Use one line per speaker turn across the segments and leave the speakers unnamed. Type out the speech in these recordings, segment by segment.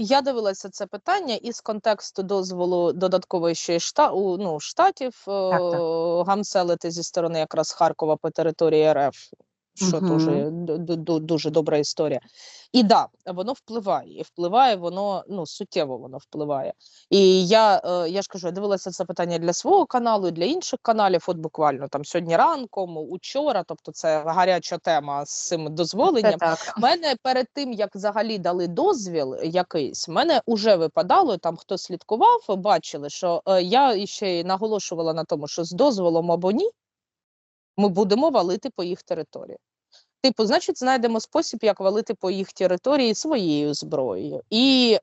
Я дивилася це питання із контексту дозволу додаткової ще й шта, у, ну, штатів так,
так.
гамселити зі сторони якраз Харкова по території РФ, що
Мгм.
дуже, ду- ду- ду- дуже добра історія. І да, воно впливає, і впливає воно ну суттєво воно впливає. І я, е, я ж кажу, я дивилася це питання для свого каналу, і для інших каналів. От буквально там сьогодні ранком, учора, тобто це гаряча тема з цим дозволенням. У мене перед тим як взагалі дали дозвіл якийсь, мене вже випадало там, хто слідкував, бачили, що е, я ще й наголошувала на тому, що з дозволом або ні, ми будемо валити по їх території. Типу, значить, знайдемо спосіб, як валити по їх території своєю зброєю. І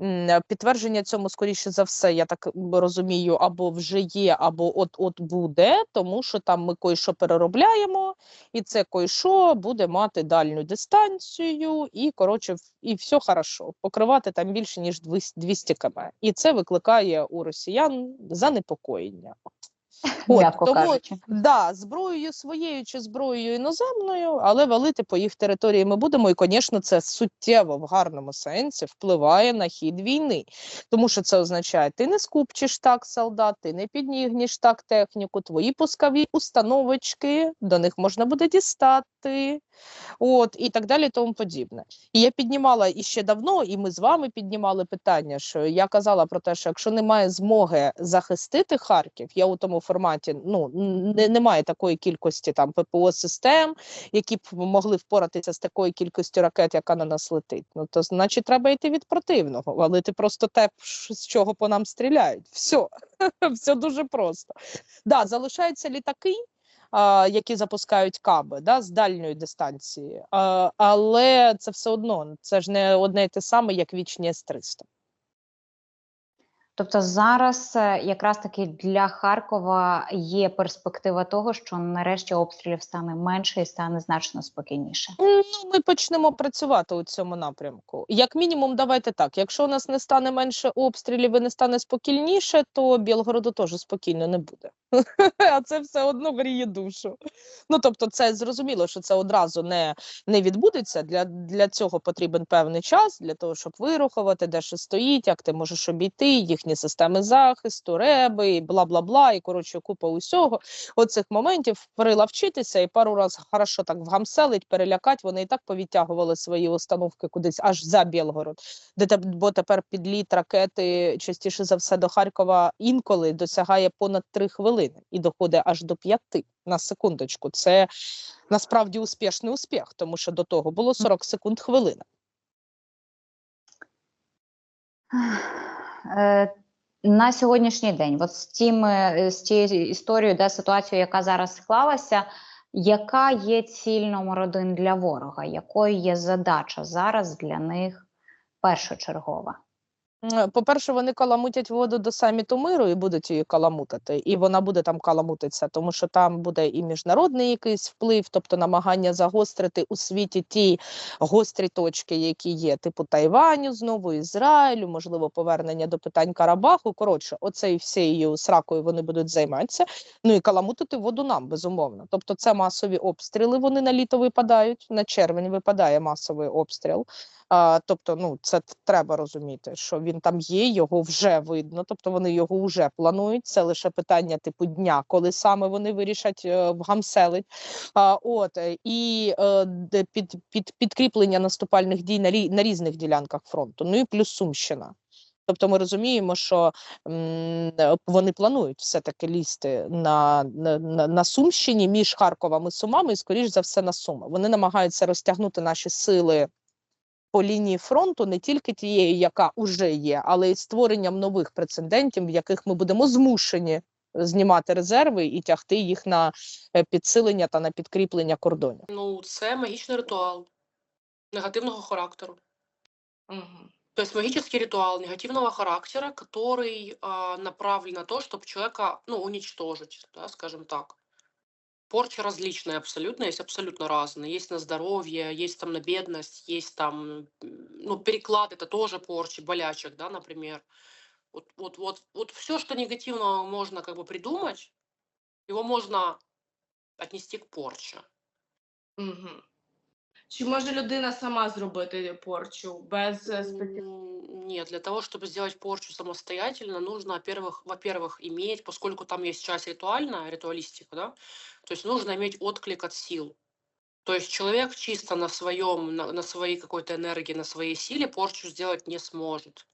е, підтвердження цьому, скоріше за все, я так розумію, або вже є, або от-от буде, тому що там ми кое-що переробляємо, і це кое-що буде мати дальню дистанцію, і коротше, і все хорошо. Покривати там більше ніж 200 200 км. І це викликає у росіян занепокоєння. От,
М'яко
тому
кажучи.
Да, зброєю своєю чи зброєю іноземною, але валити по їх території ми будемо. І, звісно, це суттєво в гарному сенсі впливає на хід війни. Тому що це означає, ти не скупчиш так солдат, ти не піднігнеш так техніку, твої пускові установочки, до них можна буде дістати. От і так далі, тому подібне. І я піднімала іще давно, і ми з вами піднімали питання, що я казала про те, що якщо немає змоги захистити Харків, я у тому форматі ну не, немає такої кількості там ППО систем, які б могли впоратися з такою кількістю ракет, яка на нас летить. Ну то значить, треба йти від противного, валити просто те, з чого по нам стріляють. Все, все дуже просто. Да, залишаються літаки які запускають каби да, з дальньої дистанції. А, але це все одно це ж не одне і те саме, як вічні С-300.
Тобто зараз е, якраз таки для Харкова є перспектива того, що нарешті обстрілів стане менше і стане значно спокійніше.
Ну, ми почнемо працювати у цьому напрямку. Як мінімум, давайте так. Якщо у нас не стане менше обстрілів і не стане спокійніше, то Білгороду теж спокійно не буде. А це все одно гріє душу. Ну тобто, це зрозуміло, що це одразу не, не відбудеться. Для, для цього потрібен певний час для того, щоб вирухувати, де що стоїть, як ти можеш обійти, їхні системи захисту, реби, і бла бла бла, і коротше купа усього. Оцих моментів прилавчитися і пару раз хорошо так вгамселить, перелякать. Вони і так повідтягували свої установки кудись аж за Білгород, де бо тепер підліт ракети частіше за все до Харкова інколи досягає понад три хвилини і доходить аж до п'яти на секундочку. Це насправді успішний успіх, тому що до того було 40 секунд хвилина.
Е, На сьогоднішній день, от з тим, е, з тією історією, де ситуацію, яка зараз склалася, яка є ціль номер один для ворога? Якою є задача зараз для них першочергова?
М, По-перше, вони каламутять воду до саміту миру і будуть її каламутити, і вона буде там каламутитися, тому що там буде і міжнародний якийсь вплив, тобто намагання загострити у світі ті гострі точки, які є, типу Тайваню, знову Ізраїлю, можливо, повернення до питань Карабаху. Коротше, оцею всією сракою вони будуть займатися. Ну і каламутити воду нам, безумовно. Тобто, це масові обстріли. Вони на літо випадають, на червень випадає масовий обстріл. А, тобто, ну це треба розуміти, що він там є, його вже видно. Тобто вони його вже планують. Це лише питання типу дня, коли саме вони вирішать е, вгамселить. От е, і е, під, під підкріплення наступальних дій на, рі, на різних ділянках фронту. Ну і плюс Сумщина. Тобто ми розуміємо, що вони планують все-таки лізти на, на, на, на Сумщині між Харковом і Сумами, і скоріш за все на Суми. Вони намагаються розтягнути наші сили по лінії фронту не тільки тією, яка вже є, але й створенням нових прецедентів, в яких ми будемо змушені знімати резерви і тягти їх на е, підсилення та на підкріплення кордонів.
Ну, це магічний ритуал негативного характеру.
Мгм.
То есть магический ритуал негативного характера, который а, направлен на то, чтобы человека, ну, уничтожить, да, скажем так. Порча различная абсолютно, есть абсолютно разные. Есть на здоровье, есть там на бедность, есть там, ну, переклад это тоже порчи, болячек, да, например. Вот, вот, вот, вот все, что негативного можно как бы придумать, его можно отнести к порче.
Мгм. Чи може людина сама зробити порчу без
Нет, для того, чтобы сделать порчу самостоятельно, нужно, во-первых, во-первых, иметь, поскольку там есть часть ритуальная, ритуалистика, да, то есть нужно иметь отклик от сил. То есть человек чисто на своем, на, на своей какой-то энергии, на своей силе порчу сделать не сможет.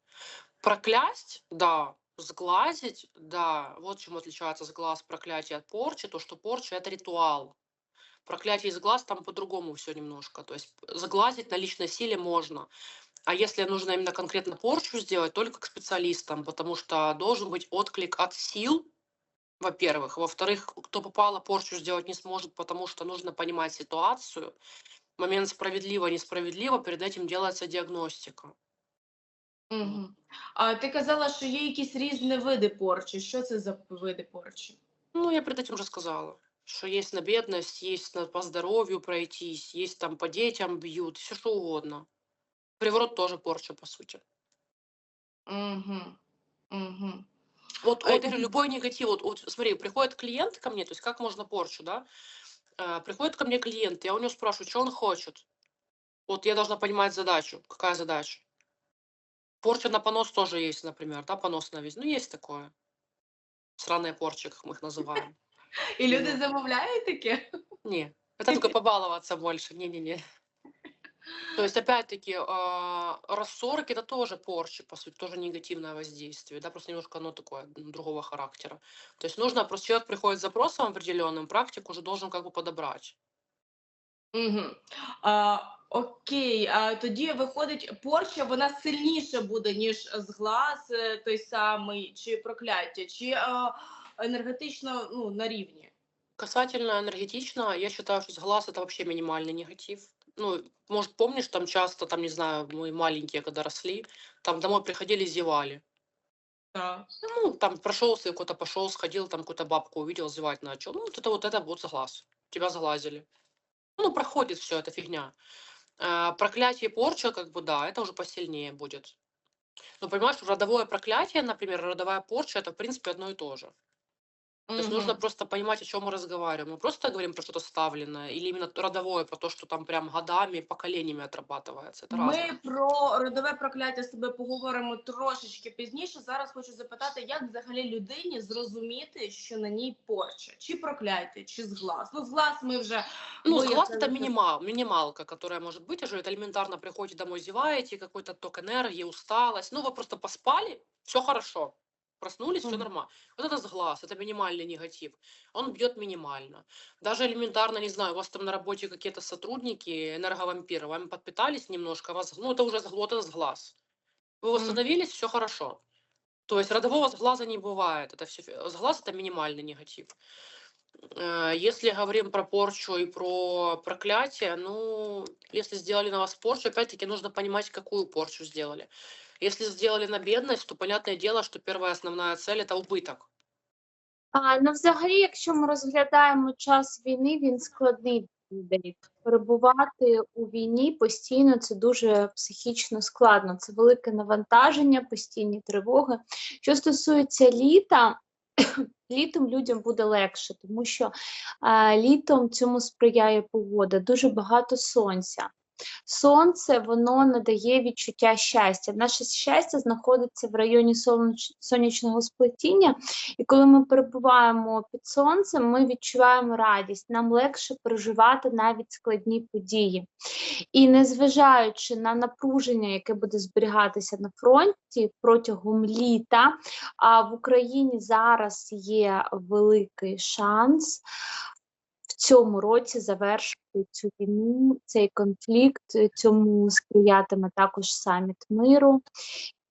Проклясть, да, сглазить, да, вот чем отличается сглаз проклятие от порчи, то что порча это ритуал Проклятие из глаз там по-другому все немножко. То есть заглазить на личной силе можно. А если нужно именно конкретно порчу сделать, только к специалистам, потому что должен быть отклик от сил, во-первых. Во-вторых, кто попало, порчу сделать не сможет, потому что нужно понимать ситуацию. Момент справедливо, несправедливо, перед этим делается диагностика.
Угу. А ти казала, що є якісь різні види порчі. Що це за види порчі?
Ну, я перед этим уже сказала, что есть на бедность, есть на, по здоровью пройтись, есть там по детям бьют, все что угодно. Приворот тоже порча, по сути.
Угу. Угу.
Вот,
А
вот
это
любой негатив, вот, вот смотри, приходит клиент ко мне, то есть как можно порчу, да? Э, приходит ко мне клиент, я у него спрашиваю, что он хочет. Вот я должна понимать задачу. Какая задача? Порча на понос тоже есть, например, да, понос на весь. Ну, есть такое. Сраные порчи, как мы их называем.
І люди
Ну.
замовляють таке?
Не, это только побаловаться больше. Не-не-не. То есть, опять-таки, а, рассорок это тоже порчи, по сути, тоже негативное воздействие, да, просто немножко оно такое м, другого характера. То есть нужно, просто человек приходит с запросом определенным, практик уже должен как бы подобрать.
Угу. А, окей, а тоді виходить, порча вона сильніше буде, ніж зглаз е, той самий, чи прокляття, чи а, енергетично ну, на рівні.
Касательно энергетично, я считаю, что глаз это вообще минимальный негатив. Ну, может, помнишь, там часто, там, не знаю, мы маленькие, когда росли, там домой приходили, зевали.
Так.
Ну, там прошелся, куда-то пошел, сходил, там какую-то бабку увидел, зевать начал. Ну, вот это вот это вот заглаз. Тебя заглазили. Ну, проходит все, это фигня. А, проклятие порча, как бы, да, это уже посильнее будет. Но понимаешь, родовое проклятие, например, родовая порча, это, в принципе, одно и то же. То есть нужно
Мгм.
просто понимать, о чем мы разговариваем. Мы просто говорим про что-то ставленное, или именно родовое, про то, что там прям годами, поколениями отрабатывается. Это разное.
Ми про родове прокляття себе поговоримо трошечки пізніше. Зараз хочу запитати, як взагалі людині зрозуміти, що на ній порча, чи прокляття, чи зглаз. Ну, зглаз ми вже
Ну,
выяснили,
сглаз это
что-
минимал, минималка, которая может быть уже. Это элементарно приходите домой, зеваете, какой-то ток энергии, усталость. Ну, вы просто поспали, все хорошо. Проснулись, все
Мгм.
нормально. Вот это сглаз, это минимальный негатив. Он бьет минимально. Даже элементарно, не знаю, у вас там на работе какие-то сотрудники, энерговампиры, вами подпитались немножко, вас, ну, это уже сг- вот это сглаз. Вы
Мгм.
восстановились, все хорошо. То есть родового сглаза не бывает. Это все, сглаз это минимальный негатив. Э, Если говорим про порчу и про проклятие, ну, если сделали на вас порчу, опять-таки нужно понимать, какую порчу сделали. Если сделали на бедность, то понятное дело, что первая основная цель это убыток.
А, ну, взагалі, якщо ми розглядаємо час війни, він складний для людей. Перебувати у війні постійно це дуже психічно складно. Це велике навантаження, постійні тривоги. Що стосується літа, літом людям буде легше, тому що а, літом цьому сприяє погода, дуже багато сонця. Сонце воно надає відчуття щастя. Наше щастя знаходиться в районі сонячного сплетіння, і коли ми перебуваємо під сонцем, ми відчуваємо радість. Нам легше переживати навіть складні події. І незважаючи на напруження, яке буде зберігатися на фронті протягом літа, а в Україні зараз є великий шанс. В цьому році завершити цю війну, цей конфлікт, цьому сприятиме також саміт миру.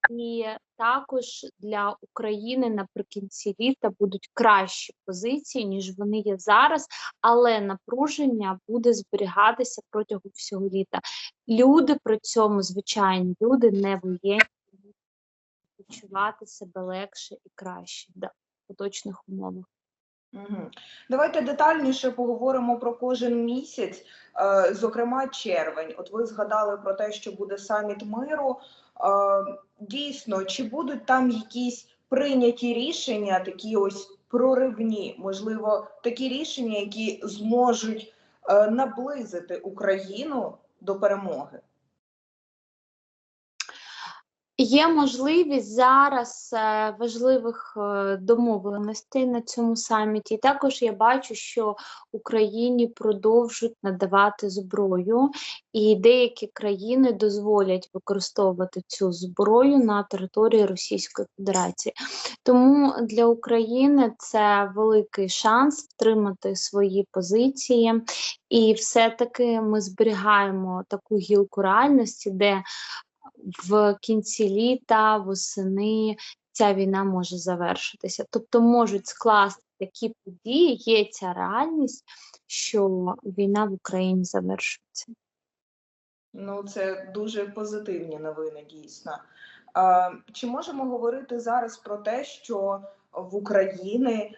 І також для України наприкінці літа будуть кращі позиції, ніж вони є зараз, але напруження буде зберігатися протягом всього літа. Люди при цьому, звичайні люди, не воєнні, відчувати себе легше і краще да, в поточних умовах.
Давайте детальніше поговоримо про кожен місяць, е, зокрема червень. От ви згадали про те, що буде саміт миру. Дійсно, чи будуть там якісь прийняті рішення, такі ось проривні, можливо, такі рішення, які зможуть е, наблизити Україну до перемоги?
Є можливість зараз е, важливих е, домовленостей на цьому саміті. І також я бачу, що Україні продовжують надавати зброю, і деякі країни дозволять використовувати цю зброю на території Російської Федерації. Тому для України це великий шанс втримати свої позиції, і все-таки ми зберігаємо таку гілку реальності, де в кінці літа, восени ця війна може завершитися. Тобто можуть скласти такі події, є ця реальність, що війна в Україні завершується.
Ну, це дуже позитивні новини, дійсно. А, чи можемо говорити зараз про те, що в Україні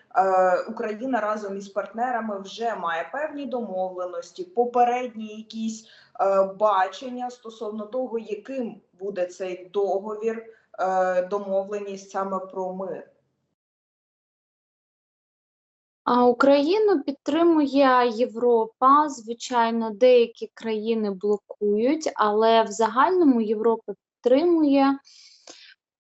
Україна разом із партнерами вже має певні домовленості, попередні якісь бачення стосовно того, яким буде цей договір, е, домовленість саме про мир?
А Україну підтримує Європа. Звичайно, деякі країни блокують, але в загальному Європа підтримує.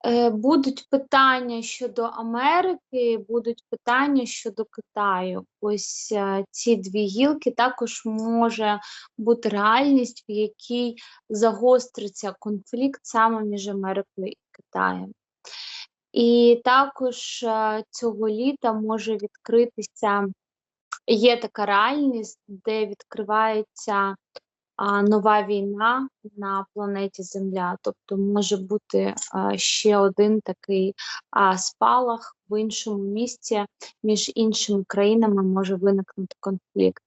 Е, Будуть питання щодо Америки, будуть питання щодо Китаю. Ось е, ці дві гілки також може бути реальність, в якій загостриться конфлікт саме між Америкою і Китаєм. І також е, цього літа може відкритися, є така реальність, де відкривається нова війна на планеті Земля. Тобто може бути ще один такий спалах в іншому місці, між іншими країнами може виникнути конфлікт.